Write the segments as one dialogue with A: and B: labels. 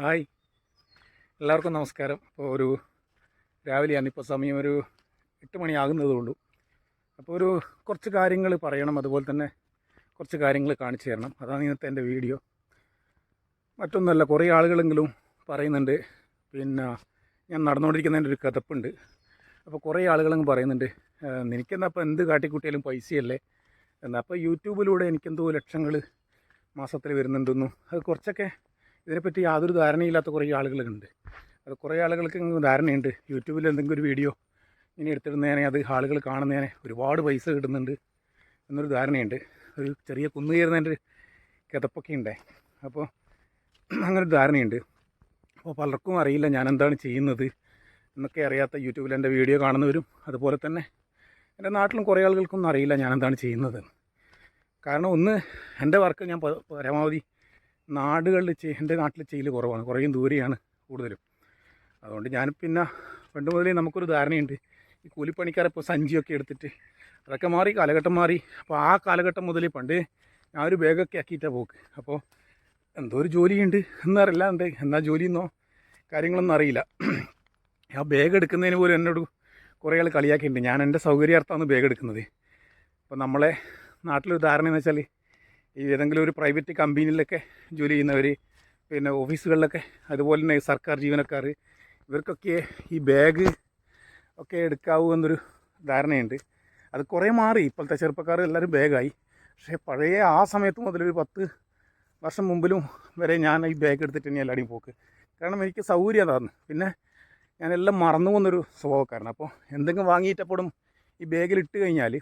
A: Hi. എല്ലാവർക്കും നമസ്കാരം. ഇപ്പോൾ ഒരു രാവിലെയാണ് ഇപ്പോൾ സമയം ഒരു എട്ട് മണിയാകുന്നതേ ഉള്ളൂ. അപ്പോൾ ഒരു കുറച്ച് കാര്യങ്ങൾ പറയണം. അതുപോലെ തന്നെ കുറച്ച് കാര്യങ്ങൾ കാണിച്ചു തരണം. അതാണ് ഇന്നത്തെ എന്റെ വീഡിയോ. മറ്റൊന്നുമല്ല കുറേ ആളുകളെങ്കിലും പറയുന്നുണ്ട്. പിന്നെ ഞാൻ നടന്നുകൊണ്ടിരിക്കുന്നതിന്റെ ഒരു കഥപ്പുണ്ട്. അപ്പോൾ കുറേ ആളുകളെങ്കിലും പറയുന്നുണ്ട്. നിനക്കെന്നാ അപ്പോൾ എന്ത് കാട്ടിക്കൂട്ടിയാലും പൈസയല്ലേ? എന്നാൽ അപ്പോൾ യൂട്യൂബിലൂടെ എനിക്കെന്തോ ലക്ഷങ്ങൾ മാസത്തിൽ വരുന്നുണ്ടെന്നും അത് കുറച്ചൊക്കെ ഇതിനെപ്പറ്റി യാതൊരു ധാരണയില്ലാത്ത കുറേ ആളുകളുണ്ട്. അത് കുറേ ആളുകൾക്ക് ധാരണയുണ്ട്. യൂട്യൂബിൽ എന്തെങ്കിലും ഒരു വീഡിയോ ഇങ്ങനെ എടുത്തിടുന്നതിനെ അത് ആളുകൾ കാണുന്നതിനെ ഒരുപാട് പൈസ കിട്ടുന്നുണ്ട് എന്നൊരു ധാരണയുണ്ട്. ഒരു ചെറിയ കുന്നു കയറുന്നതിന്റെ കിതപ്പൊക്കെ ഉണ്ട്. അപ്പോൾ അങ്ങനൊരു ധാരണയുണ്ട്. അപ്പോൾ പലർക്കും അറിയില്ല ഞാൻ എന്താണ് ചെയ്യുന്നത് എന്നൊക്കെ അറിയാത്ത യൂട്യൂബിൽ എന്റെ വീഡിയോ കാണുന്നവരും അതുപോലെ തന്നെ എന്റെ നാട്ടിലും കുറേ ആളുകൾക്കൊന്നും അറിയില്ല ഞാൻ എന്താണ് ചെയ്യുന്നത്. കാരണം ഒന്ന് എന്റെ വർക്ക് ഞാൻ പരമാവധി നാടുകളിൽ എന്റെ നാട്ടിൽ ചെയ്യൽ കുറവാണ്. കുറേ ദൂരെയാണ് കൂടുതലും. അതുകൊണ്ട് ഞാൻ പിന്നെ പണ്ട് മുതലേ നമുക്കൊരു ധാരണയുണ്ട്. ഈ കൂലിപ്പണിക്കാരെ ഇപ്പോൾ സഞ്ചിയൊക്കെ എടുത്തിട്ട് അതൊക്കെ മാറി കാലഘട്ടം മാറി. അപ്പോൾ ആ കാലഘട്ടം മുതൽ പണ്ട് ഞാൻ ഒരു ബാഗൊക്കെ ആക്കിയിട്ടാണ് പോക്ക്. അപ്പോൾ എന്തോ ഒരു ജോലിയുണ്ട് എന്നറിയില്ല. ഉണ്ട് എന്നാ ജോലിയെന്നോ കാര്യങ്ങളൊന്നും അറിയില്ല. ആ ബാഗ് എടുക്കുന്നതിന് പോലും എന്നോട് കുറേ ആൾ കളിയാക്കിയിട്ടുണ്ട്. ഞാൻ എന്റെ സൗകര്യാർത്ഥമാണ് ബാഗ് എടുക്കുന്നത്. അപ്പോൾ നമ്മളെ നാട്ടിലൊരു ധാരണ എന്ന് വെച്ചാൽ ഈ ഏതെങ്കിലും ഒരു പ്രൈവറ്റ് കമ്പനിയിലൊക്കെ ജോലി ചെയ്യുന്നവർ പിന്നെ ഓഫീസുകളിലൊക്കെ അതുപോലെ തന്നെ സർക്കാർ ജീവനക്കാർ ഇവർക്കൊക്കെ ഈ ബാഗ് ഒക്കെ എടുക്കാവൂ എന്നൊരു ധാരണയുണ്ട്. അത് കുറേ മാറി. ഇപ്പോഴത്തെ ചെറുപ്പക്കാർ എല്ലാവരും ബാഗായി പക്ഷേ പഴയ ആ സമയത്ത് മുതൽ ഒരു പത്ത് വർഷം മുമ്പിലും വരെ ഞാൻ ഈ ബാഗ് എടുത്തിട്ട് തന്നെ എല്ലാവരും പോക്ക്. കാരണം എനിക്ക് സൗകര്യം അതാണ്. പിന്നെ ഞാനെല്ലാം മറന്നു പോകുന്നൊരു സ്വഭാവക്കാരൻ അപ്പോൾ എന്തെങ്കിലും വാങ്ങിയിട്ടപ്പോഴും ഈ ബാഗിൽ ഇട്ട് കഴിഞ്ഞാൽ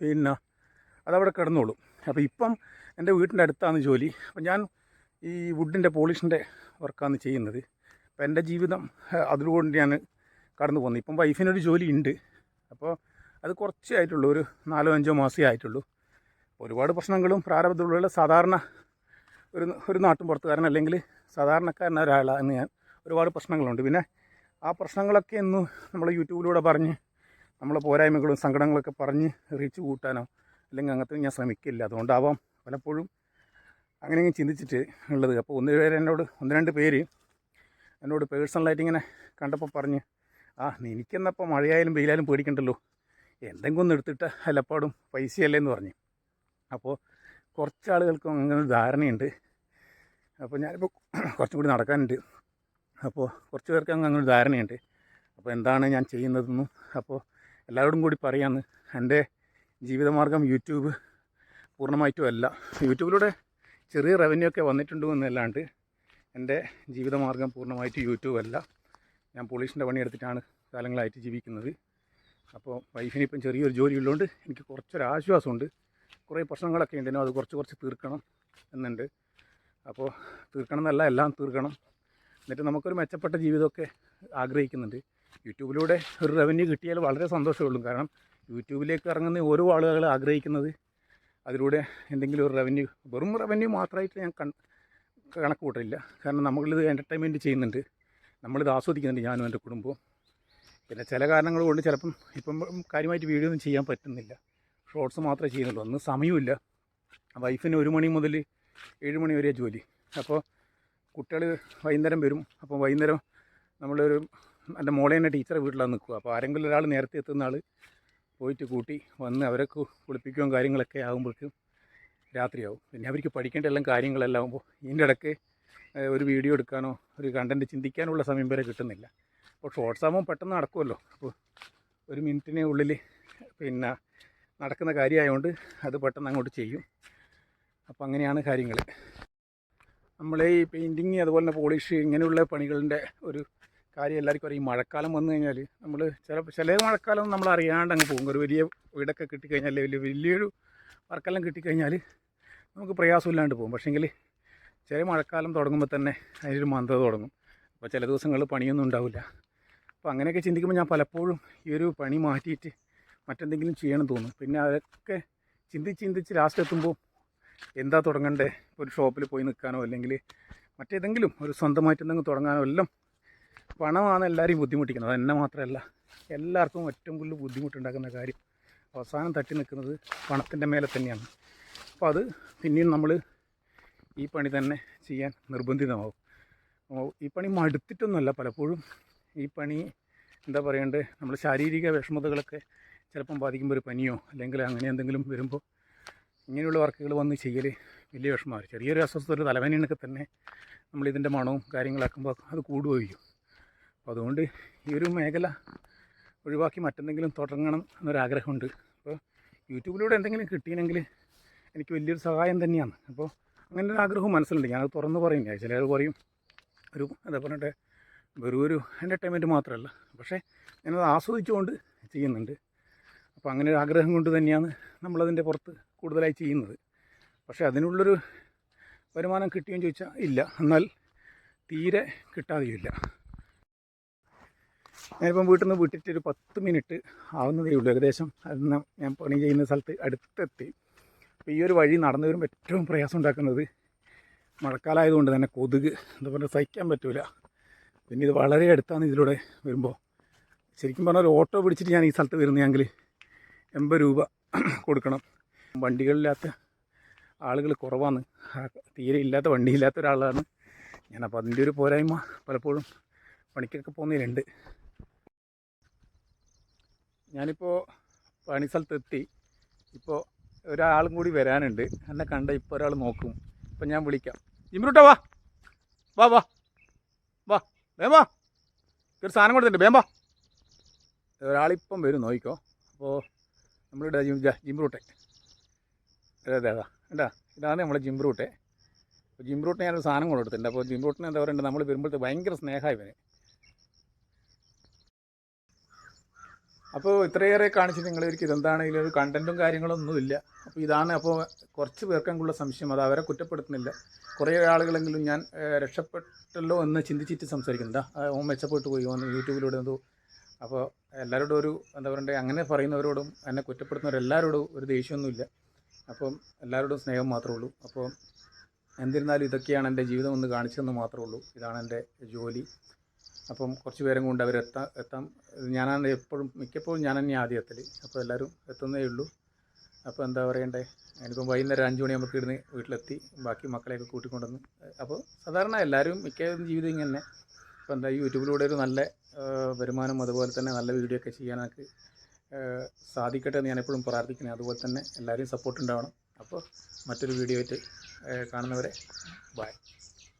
A: പിന്നെ അതവിടെ കിടന്നോളും. അപ്പോൾ ഇപ്പം എന്റെ വീട്ടിന്റെ അടുത്താണ് ജോലി. അപ്പം ഞാൻ ഈ വുഡിന്റെ പോളിഷിന്റെ വർക്കാണ് ചെയ്യുന്നത്. അപ്പോൾ എന്റെ ജീവിതം അതിലൂടെ ഞാൻ കടന്നു പോകുന്നത് ഇപ്പം വൈഫിനൊരു ജോലി ഉണ്ട്. അപ്പോൾ അത് കുറച്ചേ ആയിട്ടുള്ളൂ. ഒരു നാലോ അഞ്ചോ മാസമേ ആയിട്ടുള്ളൂ. ഒരുപാട് പ്രശ്നങ്ങളും പ്രാരബ്ധമുള്ള സാധാരണ ഒരു ഒരു നാട്ടും പുറത്തുകാരൻ അല്ലെങ്കിൽ സാധാരണക്കാരനായ ഒരാളാണ് ഞാൻ ഒരുപാട് പ്രശ്നങ്ങളുണ്ട്. പിന്നെ ആ പ്രശ്നങ്ങളൊക്കെ ഇന്ന് നമ്മൾ യൂട്യൂബിലൂടെ പറഞ്ഞ് നമ്മളെ പോരായ്മകളും സങ്കടങ്ങളൊക്കെ പറഞ്ഞ് റീച്ച് കൂട്ടാനോ അല്ലെങ്കിൽ അങ്ങനത്തെ ഞാൻ ശ്രമിക്കില്ല. അതുകൊണ്ടാവാം പലപ്പോഴും അങ്ങനെ ഇങ്ങനെ ചിന്തിച്ചിട്ട് ഉള്ളത്. അപ്പോൾ ഒന്ന് പേര് എന്നോട് ഒന്ന് രണ്ട് പേര് എന്നോട് പേഴ്സണലായിട്ട് ഇങ്ങനെ കണ്ടപ്പോൾ പറഞ്ഞ് ആ എനിക്കെന്നപ്പോൾ മഴയായാലും വെയിലായാലും പേടിക്കണ്ടല്ലോ. എന്തെങ്കിലും ഒന്ന് എടുത്തിട്ട് അല്ലപ്പാടും പൈസയല്ലേ എന്ന് പറഞ്ഞു. അപ്പോൾ കുറച്ച് ആളുകൾക്കും അങ്ങനെ ഒരു ധാരണയുണ്ട്. അപ്പോൾ ഞാനിപ്പോൾ കുറച്ചും കൂടി നടക്കാനുണ്ട്. അപ്പോൾ കുറച്ച് പേർക്ക് അങ്ങനെ ഒരു ധാരണയുണ്ട്. അപ്പോൾ എന്താണ് ഞാൻ ചെയ്യുന്നതെന്നും അപ്പോൾ എല്ലാവരോടും കൂടി പറയാമെന്ന് എന്റെ ജീവിതമാർഗം യൂട്യൂബ് പൂർണമായിട്ടും അല്ല യൂട്യൂബിലൂടെ ചെറിയ റവന്യൂ ഒക്കെ വന്നിട്ടുണ്ട് എന്നല്ലാണ്ട് എന്റെ ജീവിതമാർഗം പൂർണമായിട്ട് യൂട്യൂബ് അല്ല ഞാൻ പോളീഷിന്റെ പണിയെടുത്തിട്ടാണ് കാലങ്ങളായിട്ട് ജീവിക്കുന്നത്. അപ്പോൾ വൈഫിനിപ്പം ചെറിയൊരു ജോലി ഉള്ളതുകൊണ്ട് എനിക്ക് കുറച്ചൊരു ആശ്വാസമുണ്ട്. കുറേ പ്രശ്നങ്ങളൊക്കെ ഉണ്ട് അത് കുറച്ച് കുറച്ച് തീർക്കണം എന്നുണ്ട്. അപ്പോൾ തീർക്കണം എന്നല്ല എല്ലാം തീർക്കണം. എന്നിട്ട് നമുക്കൊരു മെച്ചപ്പെട്ട ജീവിതമൊക്കെ ആഗ്രഹിക്കുന്നുണ്ട്. യൂട്യൂബിലൂടെ ഒരു റവന്യൂ കിട്ടിയാൽ വളരെ സന്തോഷമുള്ളൂ കാരണം യൂട്യൂബിലേക്ക് ഇറങ്ങുന്ന ഓരോ ആളുകൾ ആഗ്രഹിക്കുന്നത്. അതിലൂടെ എന്തെങ്കിലും ഒരു റവന്യൂ വെറും റവന്യൂ മാത്രമായിട്ട് ഞാൻ കൺ കണക്ക് കൂട്ടില്ല കാരണം നമ്മളിത് എന്റർടൈൻമെന്റ് ചെയ്യുന്നുണ്ട്. നമ്മളിത് ആസ്വദിക്കുന്നുണ്ട് ഞാനും എന്റെ കുടുംബവും. പിന്നെ ചില കാരണങ്ങൾ കൊണ്ട് ചിലപ്പം ഇപ്പം കാര്യമായിട്ട് വീഡിയോ ഒന്നും ചെയ്യാൻ പറ്റുന്നില്ല. ഷോർട്സ് മാത്രമേ ചെയ്യുന്നുള്ളൂ. ഒന്നും സമയമില്ല. വൈഫിന് ഒരു മണി മുതൽ ഏഴ് മണി വരെ ജോലി. അപ്പോൾ കുട്ടികൾ വൈകുന്നേരം വരും. അപ്പോൾ വൈകുന്നേരം നമ്മളൊരു എന്റെ മോളേനെ ടീച്ചറെ വീട്ടിലാണ് നിൽക്കുക. അപ്പോൾ ആരെങ്കിലും ഒരാൾ നേരത്തെ എത്തുന്ന ആൾ പോയിട്ട് കൂട്ടി വന്ന് അവരെ കു- കുളിപ്പിക്കുകയും കാര്യങ്ങളൊക്കെ ആകുമ്പോഴേക്കും രാത്രിയാവും. പിന്നെ അവർക്ക് പഠിക്കേണ്ട എല്ലാം കാര്യങ്ങളെല്ലാം ആകുമ്പോൾ ഇതിന്റെ ഇടയ്ക്ക് ഒരു വീഡിയോ എടുക്കാനോ ഒരു കണ്ടന്റ് ചിന്തിക്കാനുള്ള സമയം വരെ കിട്ടുന്നില്ല. അപ്പോൾ ഷോർട്സ് ആകുമ്പോൾ പെട്ടെന്ന് നടക്കുമല്ലോ. അപ്പോൾ ഒരു മിനിറ്റിന് ഉള്ളിൽ പിന്നെ നടക്കുന്ന കാര്യമായതുകൊണ്ട് അത് പെട്ടെന്ന് അങ്ങോട്ട് ചെയ്യും. അപ്പോൾ അങ്ങനെയാണ് കാര്യങ്ങൾ നമ്മളെ ഈ പെയിന്റിങ് അതുപോലെ തന്നെ പോളിഷ് ഇങ്ങനെയുള്ള പണികളുടെ ഒരു കാര്യം എല്ലാവർക്കും അറിയാം. മഴക്കാലം വന്നു കഴിഞ്ഞാൽ നമ്മൾ ചില ചില മഴക്കാലം നമ്മൾ അറിയാണ്ട് അങ്ങ് പോകും. ഒരു വലിയ വീടൊക്കെ കിട്ടിക്കഴിഞ്ഞാൽ വലിയ വലിയൊരു വർക്കെല്ലാം കിട്ടിക്കഴിഞ്ഞാൽ നമുക്ക് പ്രയാസമില്ലാണ്ട് പോകും. പക്ഷേങ്കിൽ ചെറിയ മഴക്കാലം തുടങ്ങുമ്പോൾ തന്നെ അതിനൊരു മന്ദത തുടങ്ങും. അപ്പോൾ ചില ദിവസങ്ങളിൽ പണിയൊന്നും ഉണ്ടാവില്ല. അപ്പോൾ അങ്ങനെയൊക്കെ ചിന്തിക്കുമ്പോൾ ഞാൻ പലപ്പോഴും ഈ ഒരു പണി മാറ്റിയിട്ട് മറ്റെന്തെങ്കിലും ചെയ്യണം തോന്നും. പിന്നെ അതൊക്കെ ചിന്തിച്ച് ചിന്തിച്ച് ലാസ്റ്റ് എത്തുമ്പോൾ എന്താ തുടങ്ങണ്ടേ? ഒരു ഷോപ്പിൽ പോയി നിൽക്കാനോ അല്ലെങ്കിൽ മറ്റേതെങ്കിലും ഒരു സ്വന്തമായിട്ട് എന്തെങ്കിലും തുടങ്ങാനോ എല്ലാം പണമാണ് എല്ലാവരെയും ബുദ്ധിമുട്ടിക്കുന്നത്. എന്നെ മാത്രമല്ല എല്ലാവർക്കും ഏറ്റവും കൂടുതൽ ബുദ്ധിമുട്ടുണ്ടാക്കുന്ന കാര്യം അവസാനം തട്ടി നിൽക്കുന്നത് പണത്തിന്റെ മേലെ തന്നെയാണ്. അപ്പോൾ അത് പിന്നെയും നമ്മൾ ഈ പണി തന്നെ ചെയ്യാൻ നിർബന്ധിതമാവും. ഈ പണി മടുത്തിട്ടൊന്നുമല്ല പലപ്പോഴും ഈ പണി എന്താ പറയണ്ടേ നമ്മൾ ശാരീരിക വിഷമതകളൊക്കെ ചിലപ്പം ബാധിക്കുമ്പോൾ ഒരു പനിയോ അല്ലെങ്കിൽ അങ്ങനെ എന്തെങ്കിലും വരുമ്പോൾ ഇങ്ങനെയുള്ള വർക്കുകൾ വന്ന് ചെയ്യൽ വലിയ വിഷമമാണ്. ചെറിയൊരു അസ്വസ്ഥ ഒരു തലവേനയൊക്കെ തന്നെ നമ്മളിതിന്റെ മണവും കാര്യങ്ങളാക്കുമ്പോൾ അത് കൂടുകയും അപ്പോൾ അതുകൊണ്ട് ഈ ഒരു മേഖല ഒഴിവാക്കി മറ്റെന്തെങ്കിലും തുടങ്ങണം എന്നൊരാഗ്രഹമുണ്ട്. അപ്പോൾ യൂട്യൂബിലൂടെ എന്തെങ്കിലും കിട്ടിയെങ്കിൽ എനിക്ക് വലിയൊരു സഹായം തന്നെയാണ്. അപ്പോൾ അങ്ങനെ ഒരു ആഗ്രഹവും മനസ്സിലുണ്ട്. ഞാനത് തുറന്ന് പറയും. ചിലർ പറയും. ഒരു എന്താ പറഞ്ഞിട്ട് വെറും ഒരു എന്റർടൈൻമെന്റ് മാത്രമല്ല. പക്ഷേ ഞാനത് ആസ്വദിച്ചുകൊണ്ട് ചെയ്യുന്നുണ്ട്. അപ്പോൾ അങ്ങനെ ഒരു ആഗ്രഹം കൊണ്ട് തന്നെയാണ് നമ്മളതിന്റെ പുറത്ത് കൂടുതലായി ചെയ്യുന്നത്. പക്ഷേ അതിനുള്ളൊരു വരുമാനം കിട്ടിയെന്ന് ചോദിച്ചാൽ ഇല്ല. എന്നാൽ തീരെ കിട്ടാതെയുമില്ല. ഞാനിപ്പം വീട്ടിൽ നിന്ന് വിട്ടിട്ട് ഒരു പത്ത് മിനിറ്റ് ആവുന്നതേ ഉള്ളൂ. ഏകദേശം അത് ഞാൻ പണി ചെയ്യുന്ന സ്ഥലത്ത് അടുത്തെത്തി. അപ്പോൾ ഈ ഒരു വഴി നടന്നു വരുമ്പോൾ ഏറ്റവും പ്രയാസം ഉണ്ടാക്കുന്നത് മഴക്കാലമായതുകൊണ്ട് തന്നെ കൊതുക് എന്താ പറയുക സഹിക്കാൻ പറ്റില്ല പിന്നെ ഇത് വളരെ അടുത്താണ് ഇതിലൂടെ വരുമ്പോൾ ശരിക്കും പറഞ്ഞാൽ ഒരു ഓട്ടോ പിടിച്ചിട്ട് ഞാൻ ഈ സ്ഥലത്ത് വരുന്നതെങ്കിൽ എൺപത് രൂപ കൊടുക്കണം. വണ്ടികളില്ലാത്ത ആളുകൾ കുറവാണ്. തീരെ ഇല്ലാത്ത വണ്ടി വണ്ടിയില്ലാത്ത ഒരാളാണ്. ഞാനപ്പോൾ അതിന്റെ ഒരു പോരായ്മ പലപ്പോഴും പണിക്കൊക്കെ പോകുന്നതിലുണ്ട്. ഞാനിപ്പോൾ പണി സ്ഥലത്തെത്തി. ഇപ്പോൾ ഒരാളും കൂടി വരാനുണ്ട്. എന്നെ കണ്ട ഇപ്പോൾ ഒരാൾ നോക്കും. ഇപ്പം ഞാൻ വിളിക്കാം. ഇമ്രൂട്ടോ വാ. വാ വാ. വാ. വേമ്പോ ഒരു സാധനം കൊടുത്തിട്ടുണ്ട്. വേമ്പോ ഒരാളിപ്പം വരും നോക്കിക്കോ. അപ്പോൾ നമ്മളിവിടെ ജിം ജിം റൂട്ടെ അതെ അതെ അതാ ഉണ്ടാ ഇതാണ് നമ്മളെ ജിംബ്രൂട്ടെ അപ്പോൾ ജിം റൂട്ടിന് ഞാനൊരു സാധനം കൊടുത്തിട്ടുണ്ട് അപ്പോൾ ജിം എന്താ പറയുക നമ്മൾ വരുമ്പോഴത്തെ ഭയങ്കര സ്നേഹമായി ഇവന്. അപ്പോൾ ഇത്രയേറെ കാണിച്ചിട്ട് നിങ്ങൾ ഇവർക്ക് ഇതെന്താണ്? ഇതിലൊരു കണ്ടന്റും കാര്യങ്ങളൊന്നും ഇല്ല. അപ്പോൾ ഇതാണ് അപ്പോൾ കുറച്ച് പേർക്കെങ്കിലുള്ള സംശയം. അത് അവരെ കുറ്റപ്പെടുത്തുന്നില്ല. കുറേ ആളുകളെങ്കിലും ഞാൻ രക്ഷപ്പെട്ടല്ലോ എന്ന് ചിന്തിച്ചിട്ട് സംസാരിക്കുന്നുണ്ടാ. ഓൻ മെച്ചപ്പെട്ടു പോയി. ഓൻ യൂട്യൂബിലൂടെ എന്തോ അപ്പോൾ എല്ലാവരോടും ഒരു എന്താ പറയണ്ടേ അങ്ങനെ പറയുന്നവരോടും എന്നെ കുറ്റപ്പെടുത്തുന്നവരെല്ലാവരോടും ഒരു ദേഷ്യമൊന്നുമില്ല. അപ്പം എല്ലാവരോടും സ്നേഹം മാത്രമേ ഉള്ളൂ. അപ്പോൾ എന്നിരുന്നാലും ഇതൊക്കെയാണ് എന്റെ ജീവിതം ഒന്ന് കാണിച്ചതെന്ന് മാത്രമേ ഉള്ളൂ. ഇതാണ് എന്റെ ജോലി. അപ്പം കുറച്ച് പേരും കൊണ്ട് അവർ എത്താം എത്താം. ഞാനാണ് എപ്പോഴും മിക്കപ്പോഴും ഞാൻ തന്നെ ആദ്യം എത്തൽ അപ്പോൾ എല്ലാവരും എത്തുന്നേ ഉള്ളൂ. അപ്പോൾ എന്താ പറയണ്ടേ? ഞാനിപ്പം വൈകുന്നേരം അഞ്ച് മണിയാകുമ്പോൾ ഇടുന്ന് വീട്ടിലെത്തി ബാക്കി മക്കളെയൊക്കെ കൂട്ടിക്കൊണ്ടുവന്ന്. അപ്പോൾ സാധാരണ എല്ലാവരും മിക്ക ജീവിതം ഇങ്ങനെ അപ്പോൾ എന്താ യൂട്യൂബിലൂടെ ഒരു നല്ല വരുമാനം അതുപോലെ തന്നെ നല്ല വീഡിയോ ഒക്കെ ചെയ്യാനൊക്കെ എനിക്ക് സാധിക്കട്ടെ എന്ന് ഞാനെപ്പോഴും പ്രാർത്ഥിക്കുന്നത് അതുപോലെ തന്നെ എല്ലാവരെയും സപ്പോർട്ട് ഉണ്ടാവണം. അപ്പോൾ മറ്റൊരു വീഡിയോ ആയിട്ട് കാണുന്നവരെ ബൈ